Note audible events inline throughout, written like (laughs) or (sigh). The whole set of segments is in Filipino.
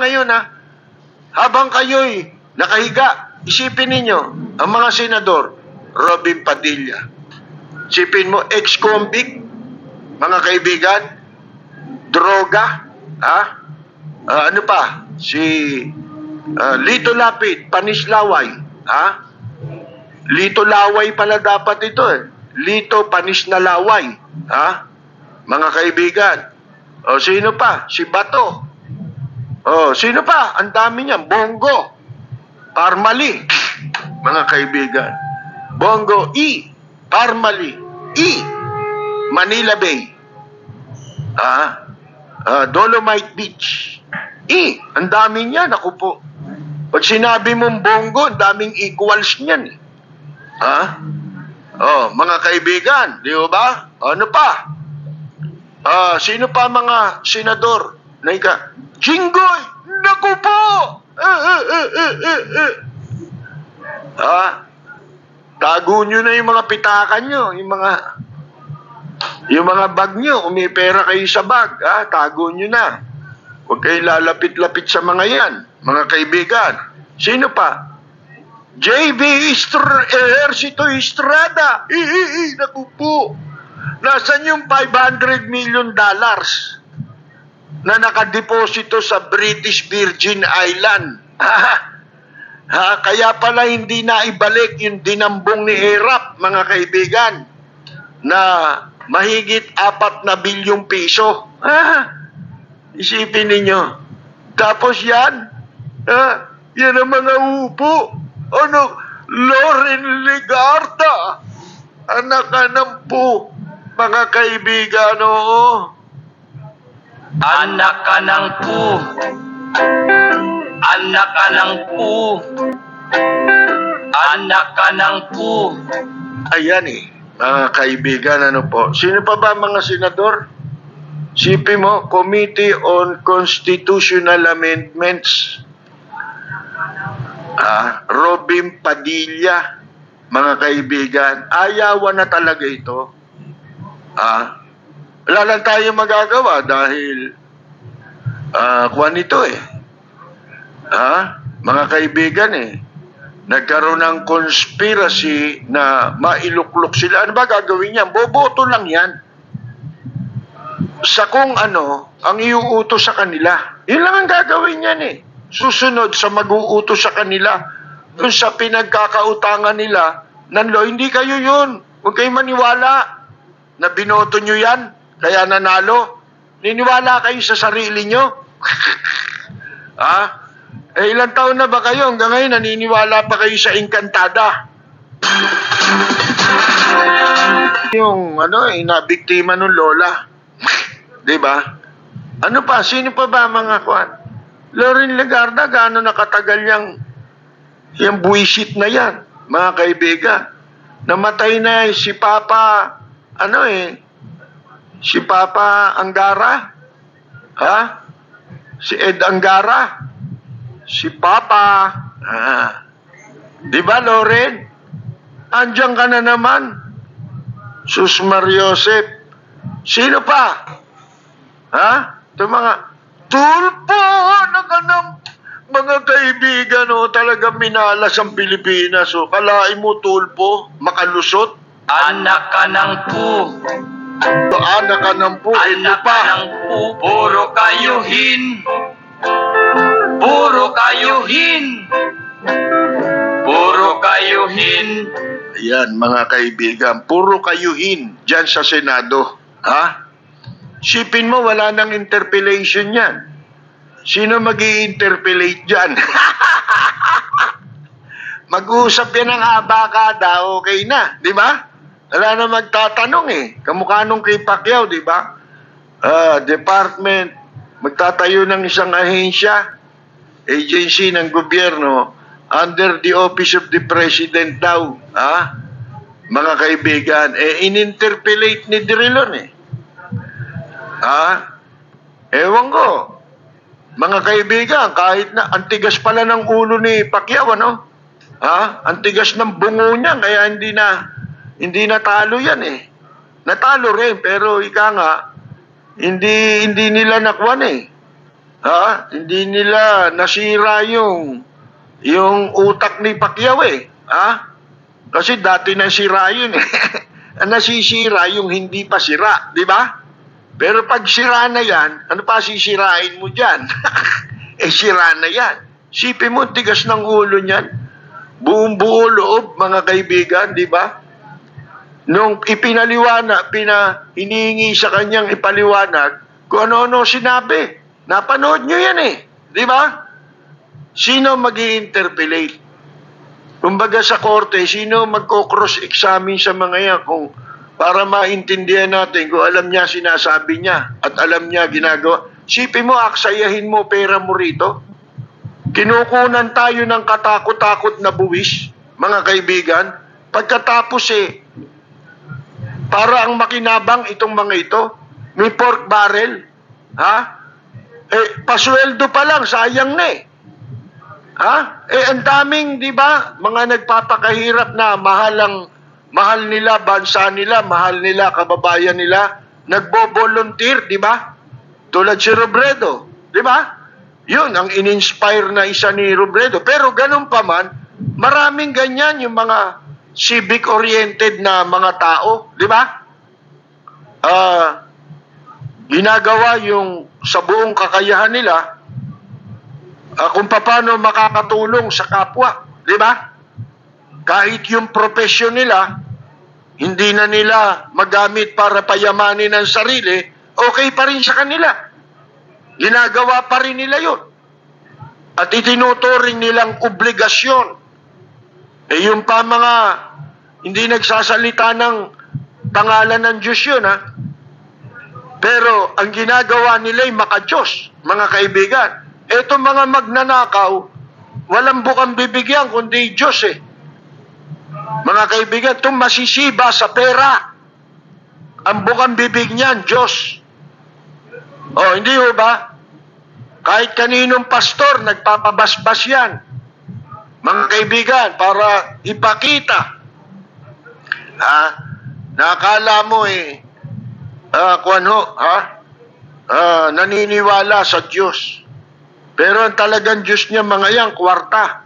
ngayon ha, habang kayo'y nakahiga, isipin ninyo, ang mga senador, Robin Padilla. Isipin mo, ex-convict, mga kaibigan, droga, ha? Ah, ano pa? Si ah, Lito Lapid, Panislaway, ha? Lito Laway pala dapat ito eh. Lito Panis na Laway, ha? Mga kaibigan. O sino pa? Si Bato. Oh, sino pa? Ang dami niyan. Bongo. Parmali. Mga kaibigan. Bongo E. Parmali. E. Manila Bay. Ah, ah, Dolomite Beach. E. Ang dami niyan. Ako po. Pag sinabi mong bongo, ang daming equals niyan. Ha? Oh, mga kaibigan, di ba? Ano pa? Ah, sino pa mga senador? Naika, Jinggoy! Naku po! Eh, eh, eh, eh. Ah, tago nyo na yung mga pitakan nyo, yung mga yung mga bag nyo, umipera kayo sa bag, ah, tago nyo na. Huwag kayo lalapit-lapit sa mga yan, mga kaibigan. Sino pa? JB Estr Ejercito Estrada. Ihihi, naku po. Nasaan yung 500 million dollars na nakadeposito sa British Virgin Island? (laughs) ha, kaya pala hindi na ibalik yung dinambong ni Erap, mga kaibigan, na mahigit apat na bilyong piso. Ha? (laughs) Isipin ninyo. Tapos yan, ha? yan ang mga upo. Ano? Loren Legarda. Anak ka ng po, mga kaibigan, oo. Anak ka ng pu. Anak ka ng pu. Anak ka ng pu. Ayan eh, mga kaibigan, ano po. Sino pa ba mga senador? Sipi mo, Committee on Constitutional Amendments. Ah, Robin Padilla, mga kaibigan. Ayawan na talaga ito. Ah, wala lang tayo magagawa dahil ah, kuwan ito eh. Ah, mga kaibigan eh. Nagkaroon ng conspiracy na mailuklok sila. Ano ba gagawin niyan? Boboto lang yan. Sa kung ano, ang iuutos sa kanila. Yun lang ang gagawin niyan eh. Susunod sa mag-uutos sa kanila. Doon sa pinagkakautangan nila, nanlo, hindi kayo yun. Huwag kayo maniwala na binoto nyo yan, kaya nanalo. Niniwala kayo sa sarili nyo? (laughs) ha? Eh, ilang taon na ba kayo? Hanggang ngayon, naniniwala pa kayo sa Encantada. Yung, ano, eh, nabiktima ng lola. Di ba? Ano pa? Sino pa ba mga kwan? Loren Legarda, gaano nakatagal yung, yung buwisit na yan, mga kaibigan. Namatay na eh, si Papa, ano eh, si Papa Angara, ha? Si Ed Angara, si Papa, ah. Di ba, Loren? Andiyan ka na naman. Sus Mariosep. Sino pa? Ha? Ito mga tulpo na kanang mga kaibigan o talaga minalas ang Pilipinas o kalain mo tulpo makalusot Anak ka ng pu. To anak ka ng po Anak pa ng pu. Puro kayuhin. Puro kayuhin. Puro kayuhin. Ayan, mga kaibigan, puro kayuhin dyan sa Senado. Ha? Sipin mo, wala nang interpellation yan. Sino mag interpellate dyan? (laughs) Mag-uusap yan ng abakada, okay na, di ba? Wala na magtatanong eh. Kamukha nung kay Pacquiao, di ba? Ah, department, magtatayo ng isang ahensya, agency ng gobyerno, under the office of the president daw, ha? Mga kaibigan, eh, in-interpellate ni Drilon eh. Ha? Ewan ko. Mga kaibigan, kahit na antigas pala ng ulo ni Pacquiao, ano? Ha? Antigas ng bungo niya, kaya hindi na hindi natalo yan eh. Natalo rin, pero ika nga, hindi hindi nila nakuha eh. Ha? Hindi nila nasira yung yung utak ni Pacquiao eh. Ha? Kasi dati na sira yun eh. (laughs) Nasisira yung hindi pa sira, di ba? Pero pag sira na yan, ano pa sisirain mo dyan? (laughs) eh sira na yan. Sipin mo, tigas ng ulo niyan. Buong buo loob, mga kaibigan, di ba? Nung ipinaliwanag, pina, hinihingi sa kanyang ipaliwanag, kung ano-ano sinabi. Napanood nyo yan eh. Di ba? Sino mag interpellate Kumbaga sa korte, sino magko-cross-examine sa mga yan kung para maintindihan natin kung alam niya sinasabi niya at alam niya ginagawa. Sipin mo, aksayahin mo pera mo rito. Kinukunan tayo ng katakot-takot na buwis, mga kaibigan. Pagkatapos eh, para ang makinabang itong mga ito, may pork barrel, ha? Eh, pasweldo pa lang, sayang na eh. Ha? Eh, ang daming, di ba, mga nagpapakahirap na mahalang, mahal nila, bansa nila, mahal nila, kababayan nila, nagbo-volunteer, di ba? Tulad si Robredo, di ba? Yun, ang in-inspire na isa ni Robredo. Pero ganun pa man, maraming ganyan yung mga civic-oriented na mga tao, di ba? Ah, ginagawa yung sa buong kakayahan nila, Ah, kung paano makakatulong sa kapwa, di ba? Kahit yung profesyon nila, hindi na nila magamit para payamanin ang sarili, okay pa rin sa kanila. Ginagawa pa rin nila yun. At itinuturing nilang obligasyon. Eh yung pa mga hindi nagsasalita ng pangalan ng Diyos yun ha. Pero ang ginagawa nila ay makadiyos, mga kaibigan. Etong mga magnanakaw, walang bukang bibigyan kundi Diyos eh. Mga kaibigan, itong masisiba sa pera. Ang bukang bibig niyan, Diyos. Oh, hindi ho ba? Kahit kaninong pastor, nagpapabasbas yan. Mga kaibigan, para ipakita. Ha? Nakala mo eh, ah, kung ano, ha? Ah, naniniwala sa Diyos. Pero ang talagang Diyos niya mga yan, kwarta.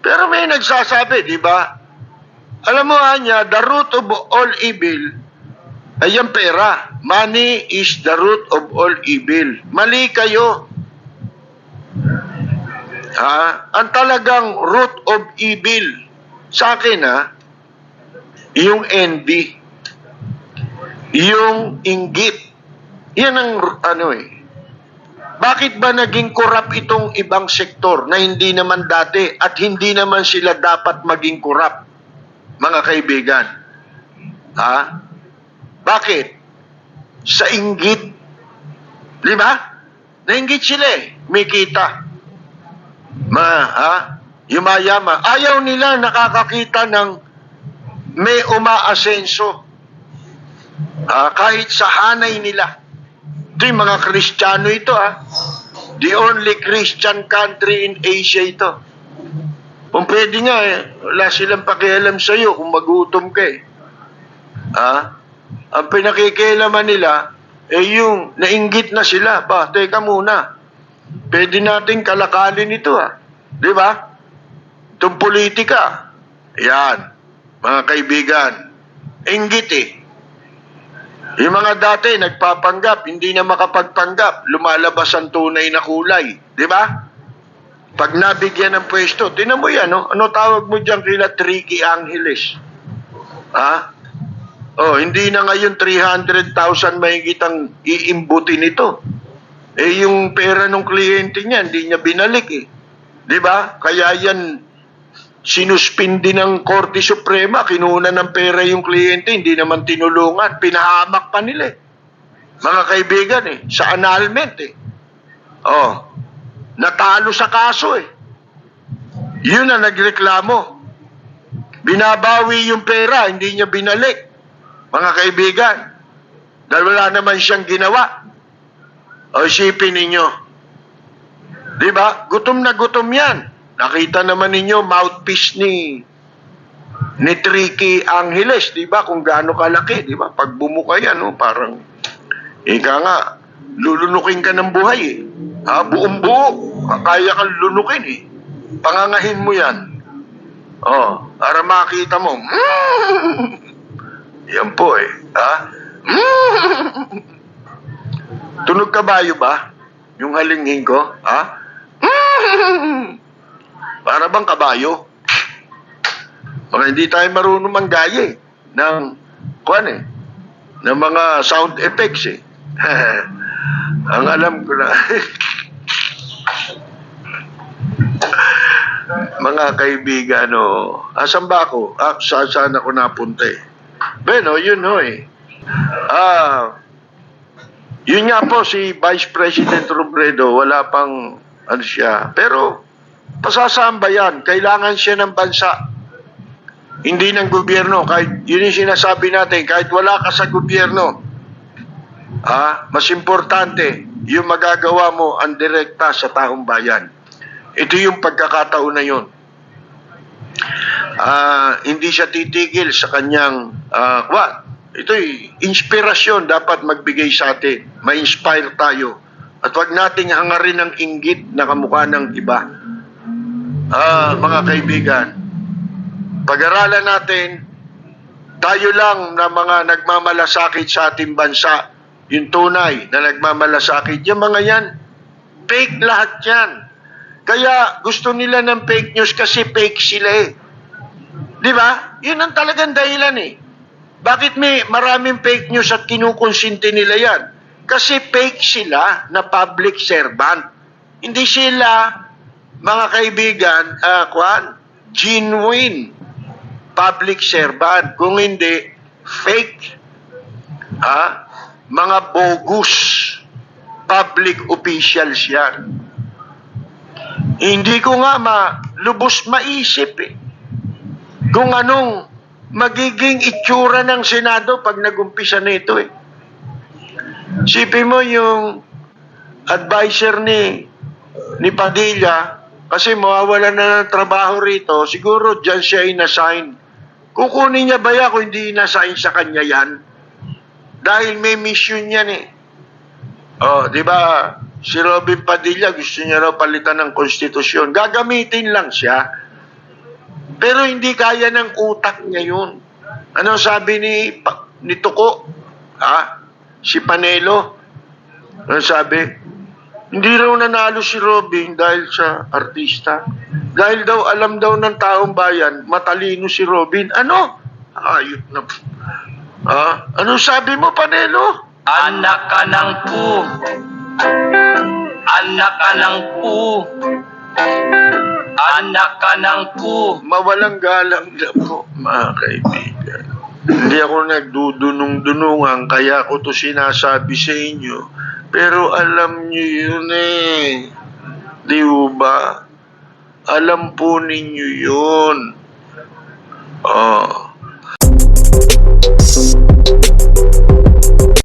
Pero may nagsasabi, di ba? Alam mo Anya, the root of all evil ay ang pera. Money is the root of all evil. Mali kayo. Ha? Ang talagang root of evil sa akin ha, yung envy, yung inggit. Yan ang ano eh, bakit ba naging korap itong ibang sektor na hindi naman dati at hindi naman sila dapat maging korap, mga kaibigan? Ha? Bakit? Sa inggit. Di ba? Nainggit sila eh. May kita. Ma, ha? Yumayama. Ayaw nila nakakakita ng may umaasenso. Ah, kahit sa hanay nila. Ito mga Kristiyano ito ha. The only Christian country in Asia ito. Kung pwede nga eh, wala silang pakialam sa iyo kung magutom ka eh. Ha? Ang pinakikialaman nila, eh yung nainggit na sila. Ba, teka muna. Pwede nating kalakalin ito ha. Di ba? Itong politika. Yan. Mga kaibigan. Inggit eh. Yung mga dati nagpapanggap, hindi na makapagpanggap, lumalabas ang tunay na kulay. Di ba? Pag nabigyan ng pwesto, tinan mo yan, no? ano tawag mo dyan kila Tricky Angeles? Ha? Oh, hindi na ngayon 300,000 mahigit ang iimbuti nito. Eh, yung pera ng kliyente niya, hindi niya binalik eh. Di ba? Kaya yan, sinuspindi ng Korte Suprema, kinuna ng pera yung kliyente, hindi naman tinulungan, pinahamak pa nila eh. Mga kaibigan eh, sa annulment eh. Oh, natalo sa kaso eh. Yun ang nagreklamo. Binabawi yung pera, hindi niya binalik. Mga kaibigan, dahil wala naman siyang ginawa. O isipin ninyo, di ba? Gutom na gutom yan. Nakita naman ninyo mouthpiece ni ni Tricky Angeles, di ba? Kung gaano kalaki, di ba? Pag bumuka yan, no, parang ika nga, lulunukin ka ng buhay eh. Ha, buong buo. Kaya kang lunukin eh. Pangangahin mo yan. Oh, para makita mo. Yan po eh. Ha? Tunog kabayo ba? Yung halinghin ko? Ha? Para bang kabayo? Baka hindi tayo marunong manggaya eh. Ng, kuan eh. Ng mga sound effects eh. (laughs) Ang alam ko na. (laughs) mga kaibigan, no. Asan ba ako? Ah, saan, saan ako napunta eh? Bueno, yun ho eh. Ah, yun nga po si Vice President Robredo, wala pang ano siya. Pero pasasamba yan, kailangan siya ng bansa. Hindi ng gobyerno. Kahit, yun yung sinasabi natin, kahit wala ka sa gobyerno, ah, mas importante yung magagawa mo ang direkta sa taong bayan. Ito yung pagkakataon na yun. Ah, hindi siya titigil sa kanyang ah, what? Ito'y inspirasyon dapat magbigay sa atin. Ma-inspire tayo. At wag nating hangarin ng inggit na kamukha ng iba. Ah, mga kaibigan, pag-aralan natin, tayo lang na mga nagmamalasakit sa ating bansa, yung tunay na nagmamalasakit, yung mga yan, fake lahat yan. Kaya gusto nila ng fake news kasi fake sila eh. Di ba? Yun ang talagang dahilan eh. Bakit may maraming fake news at kinukonsinti nila yan? Kasi fake sila na public servant. Hindi sila, mga kaibigan, ah, kwan, genuine public servant. Kung hindi, fake. Ha? Mga bogus public officials yan. Hindi ko nga ma, lubos maisip eh. Kung anong magiging itsura ng Senado pag nagumpisa nito eh. Sipin mo yung advisor ni ni Padilla kasi mawawala na ng trabaho rito, siguro dyan siya inassign. Kukunin niya ba yan kung hindi inassign sa kanya yan? Dahil may mission yan eh. Oh, di ba? Si Robin Padilla gusto niya raw palitan ng konstitusyon. Gagamitin lang siya. Pero hindi kaya ng utak niya yun. Ano sabi ni, ni Tuko? Ha? Si Panelo? Ano sabi? Hindi raw nanalo si Robin dahil sa artista. Dahil daw alam daw ng taong bayan, matalino si Robin. Ano? Ayot na. Ha? Ano sabi mo, Panelo? Anak ka ng pu. Anak ka ng pu. Anak ka ng pu. mawalang galang na po, mga kaibigan. Hindi ako nagdudunong-dunungan, kaya ko to sinasabi sa inyo. Pero alam niyo yun eh. Di ba? Alam po ninyo yun. Oh.